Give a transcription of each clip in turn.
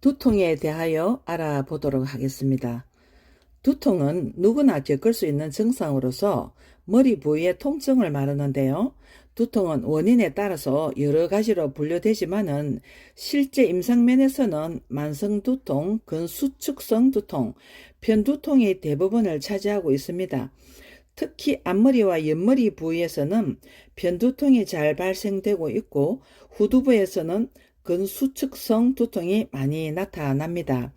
두통에 대하여 알아보도록 하겠습니다. 두통은 누구나 겪을 수 있는 증상으로서 머리 부위의 통증을 말하는데요. 두통은 원인에 따라서 여러 가지로 분류되지만은 실제 임상면에서는 만성 두통, 근수축성 두통, 편두통이 대부분을 차지하고 있습니다. 특히 앞머리와 옆머리 부위에서는 편두통이 잘 발생되고 있고 후두부에서는 근수축성 두통이 많이 나타납니다.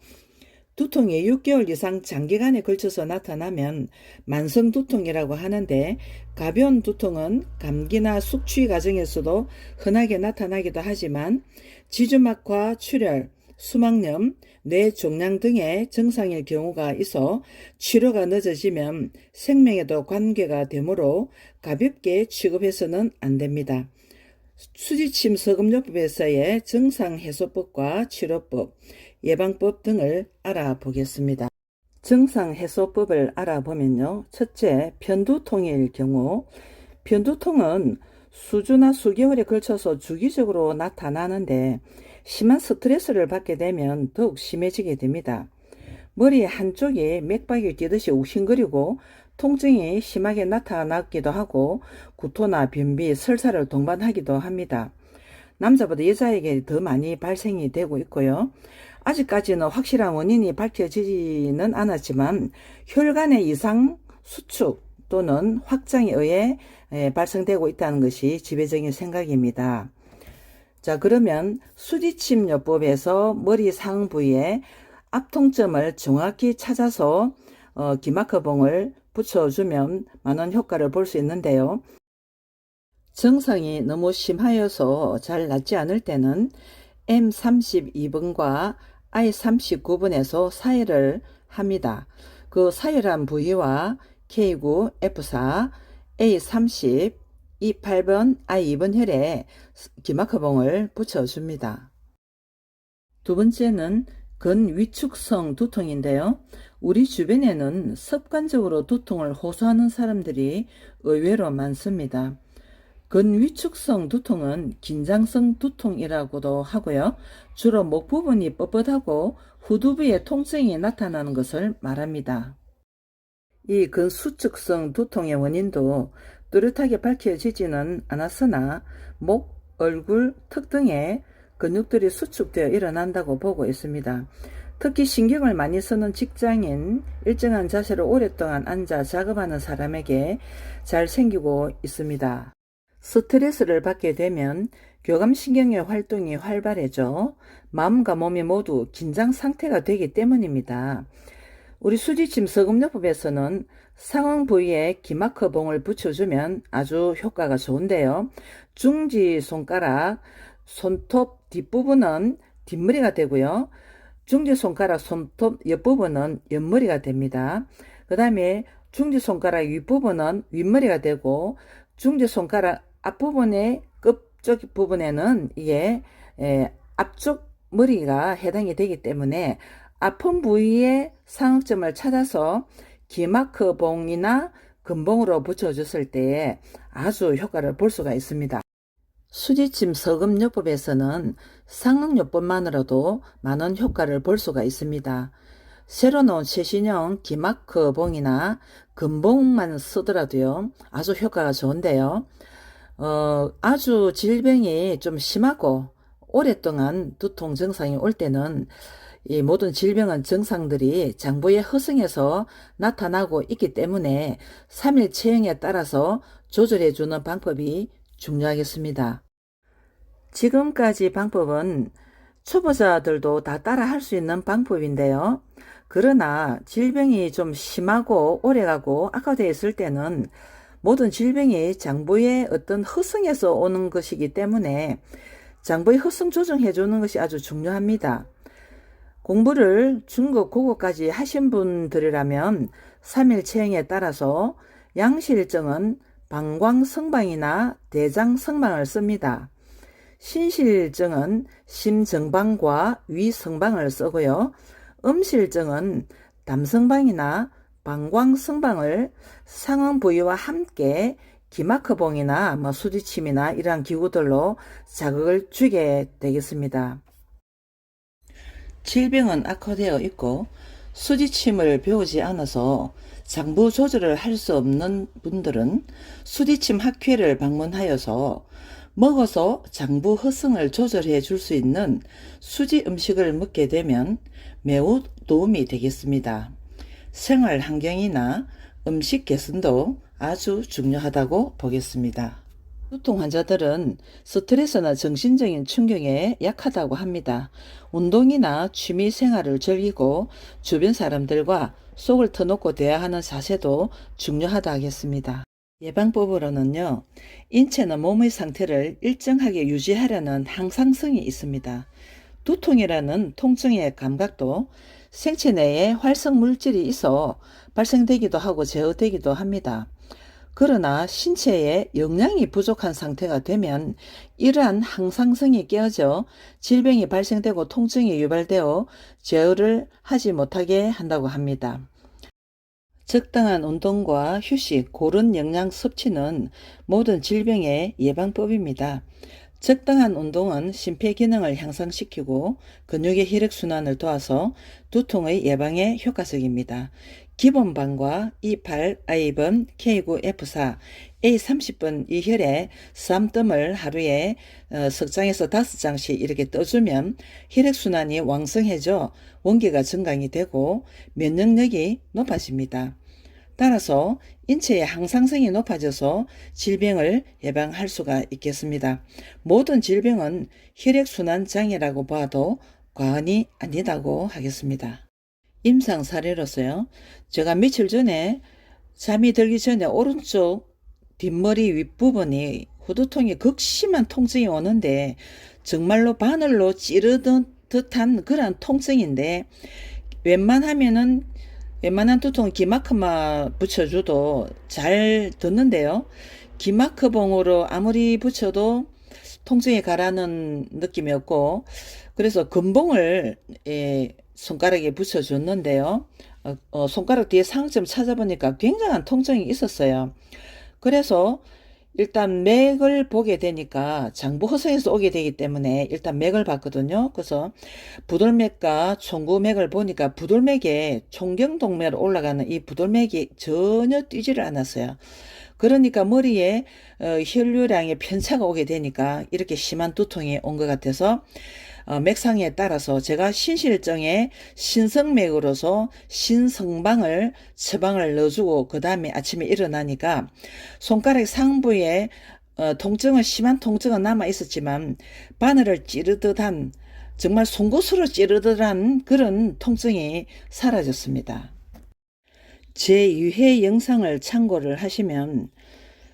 두통이 6개월 이상 장기간에 걸쳐서 나타나면 만성 두통이라고 하는데 가벼운 두통은 감기나 숙취 과정에서도 흔하게 나타나기도 하지만 지주막과 출혈, 수막염, 뇌종양 등의 증상일 경우가 있어 치료가 늦어지면 생명에도 관계가 되므로 가볍게 취급해서는 안 됩니다. 수지침 서금요법에서의 증상해소법과 치료법, 예방법 등을 알아보겠습니다. 증상해소법을 알아보면요. 첫째, 편두통일 경우 편두통은 수주나 수개월에 걸쳐서 주기적으로 나타나는데 심한 스트레스를 받게 되면 더욱 심해지게 됩니다. 머리 한쪽이 맥박이 뛰듯이 욱신거리고 통증이 심하게 나타나기도 하고 구토나 변비, 설사를 동반하기도 합니다. 남자보다 여자에게 더 많이 발생이 되고 있고요. 아직까지는 확실한 원인이 밝혀지지는 않았지만 혈관의 이상 수축 또는 확장에 의해 발생되고 있다는 것이 지배적인 생각입니다. 자, 그러면 수지침요법에서 머리 상 부위에 앞통점을 정확히 찾아서 어, 기마커봉을 붙여주면 많은 효과를 볼 수 있는데요. 증상이 너무 심하여서 잘 낫지 않을 때는 M32번과 I39번에서 사혈을 합니다. 그 사혈한 부위와 K9, F4, A30, E8번, I2번 혈에 기마커봉을 붙여줍니다. 두 번째는 근위축성 두통인데요. 우리 주변에는 습관적으로 두통을 호소하는 사람들이 의외로 많습니다. 근위축성 두통은 긴장성 두통이라고도 하고요. 주로 목 부분이 뻣뻣하고 후두부에 통증이 나타나는 것을 말합니다. 이 근수축성 두통의 원인도 뚜렷하게 밝혀지지는 않았으나 목, 얼굴, 턱 등에 근육들이 수축되어 일어난다고 보고 있습니다. 특히 신경을 많이 쓰는 직장인, 일정한 자세로 오랫동안 앉아 작업하는 사람에게 잘 생기고 있습니다. 스트레스를 받게 되면 교감신경의 활동이 활발해져 마음과 몸이 모두 긴장 상태가 되기 때문입니다. 우리 수지침 서금요법에서는 상황 부위에 기마커 봉을 붙여주면 아주 효과가 좋은데요. 중지 손가락, 손톱 뒷부분은 뒷머리가 되고요. 중지손가락 손톱 옆부분은 옆머리가 됩니다. 그 다음에 중지손가락 윗부분은 윗머리가 되고 중지손가락 앞부분의 끝쪽 부분에는 이게 에, 앞쪽 머리가 해당이 되기 때문에 아픈 부위의 상악점을 찾아서 기마크 봉이나 근봉으로 붙여줬을 때 아주 효과를 볼 수가 있습니다. 수지침 서금요법에서는 상응요법만으로도 많은 효과를 볼 수가 있습니다. 새로 나온 최신형 기마크 봉이나 근봉만 쓰더라도요 아주 효과가 좋은데요. 어, 아주 질병이 좀 심하고 오랫동안 두통 증상이 올 때는 이 모든 질병은 증상들이 장부의 허승에서 나타나고 있기 때문에 3일 체형에 따라서 조절해 주는 방법이 중요하겠습니다. 지금까지 방법은 초보자들도 다 따라 할 수 있는 방법인데요. 그러나 질병이 좀 심하고 오래가고 악화되어 있을 때는 모든 질병이 장부의 어떤 허승에서 오는 것이기 때문에 장부의 허승 조정해 주는 것이 아주 중요합니다. 공부를 중급 고고까지 하신 분들이라면 3일 체형에 따라서 양실증은 방광성방이나 대장성방을 씁니다. 신실증은 심정방과 위성방을 쓰고요. 음실증은 담성방이나 방광성방을 상응 부위와 함께 기마크봉이나 뭐 수지침이나 이러한 기구들로 자극을 주게 되겠습니다. 질병은 악화되어 있고 수지침을 배우지 않아서 장부 조절을 할 수 없는 분들은 수지침 학회를 방문하여서 먹어서 장부 허승을 조절해 줄 수 있는 수지 음식을 먹게 되면 매우 도움이 되겠습니다. 생활 환경이나 음식 개선도 아주 중요하다고 보겠습니다. 두통 환자들은 스트레스나 정신적인 충격에 약하다고 합니다. 운동이나 취미 생활을 즐기고 주변 사람들과 속을 터놓고 대화하는 자세도 중요하다 하겠습니다. 예방법으로는요, 인체나 몸의 상태를 일정하게 유지하려는 항상성이 있습니다. 두통이라는 통증의 감각도 생체 내에 활성 물질이 있어 발생되기도 하고 제어되기도 합니다. 그러나 신체에 영양이 부족한 상태가 되면 이러한 항상성이 깨어져 질병이 발생되고 통증이 유발되어 제어를 하지 못하게 한다고 합니다. 적당한 운동과 휴식, 고른 영양 섭취는 모든 질병의 예방법입니다. 적당한 운동은 심폐 기능을 향상시키고 근육의 혈액순환을 도와서 두통의 예방에 효과적입니다. 기본반과 E8, I2번, K9, F4, A30번 이 혈에 쌈뜸을 하루에 어, 석 장에서 다섯 장씩 이렇게 떠주면 혈액순환이 왕성해져 원기가 증강이 되고 면역력이 높아집니다. 따라서 인체의 항상성이 높아져서 질병을 예방할 수가 있겠습니다. 모든 질병은 혈액순환 장애라고 봐도 과언이 아니다고 하겠습니다. 임상 사례로서요. 제가 며칠 전에 잠이 들기 전에 오른쪽 뒷머리 윗부분이 후두통이 극심한 통증이 오는데 정말로 바늘로 찌르듯 듯한 그런 통증인데 웬만하면은 웬만한 두통은 기마크만 붙여줘도 잘 듣는데요. 기마크봉으로 아무리 붙여도 통증이 가라는 느낌이 없고 그래서 금봉을 예, 손가락에 붙여줬는데요. 어, 어, 손가락 뒤에 상점 찾아보니까 굉장한 통증이 있었어요. 그래서 일단 맥을 보게 되니까 장부 허성에서 오게 되기 때문에 일단 맥을 봤거든요. 그래서 부돌맥과 총구맥을 보니까 부돌맥에 총경동맥으로 올라가는 이 부돌맥이 전혀 뛰지를 않았어요. 그러니까 머리에 어, 혈류량의 편차가 오게 되니까 이렇게 심한 두통이 온 것 같아서 어, 맥상에 따라서 제가 신실정에 신성맥으로서 신성방을 처방을 넣어주고 그 다음에 아침에 일어나니까 손가락 상부에 어, 통증은 심한 통증은 남아 있었지만 바늘을 찌르듯한 정말 송곳으로 찌르듯한 그런 통증이 사라졌습니다. 제 유해 영상을 참고를 하시면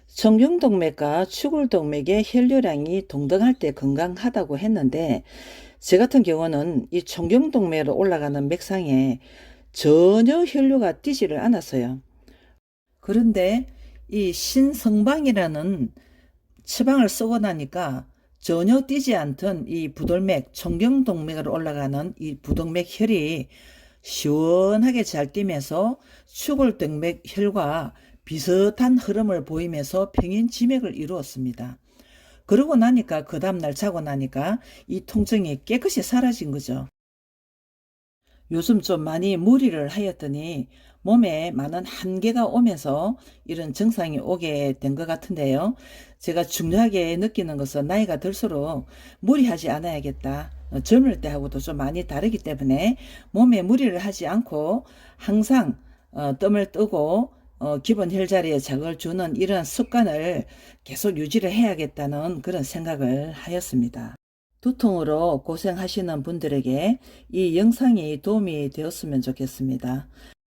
정경동맥과 추골동맥의 혈류량이 동등할 때 건강하다고 했는데 제 같은 경우는 이 정경동맥으로 올라가는 맥상에 전혀 혈류가 뛰지를 않았어요. 그런데 이 신성방이라는 처방을 쓰고 나니까 전혀 뛰지 않던 이 부돌맥, 정경동맥으로 올라가는 이 부동맥 혈이 시원하게 잘 뛰면서 추골동맥 혈과 비슷한 흐름을 보이면서 평행 지맥을 이루었습니다. 그러고 나니까 그 다음날 자고 나니까 이 통증이 깨끗이 사라진 거죠. 요즘 좀 많이 무리를 하였더니 몸에 많은 한계가 오면서 이런 증상이 오게 된 것 같은데요. 제가 중요하게 느끼는 것은 나이가 들수록 무리하지 않아야겠다. 어, 젊을 때하고도 좀 많이 다르기 때문에 몸에 무리를 하지 않고 항상 어, 뜸을 뜨고 어, 기본 혈자리에 자극을 주는 이런 습관을 계속 유지를 해야겠다는 그런 생각을 하였습니다. 두통으로 고생하시는 분들에게 이 영상이 도움이 되었으면 좋겠습니다.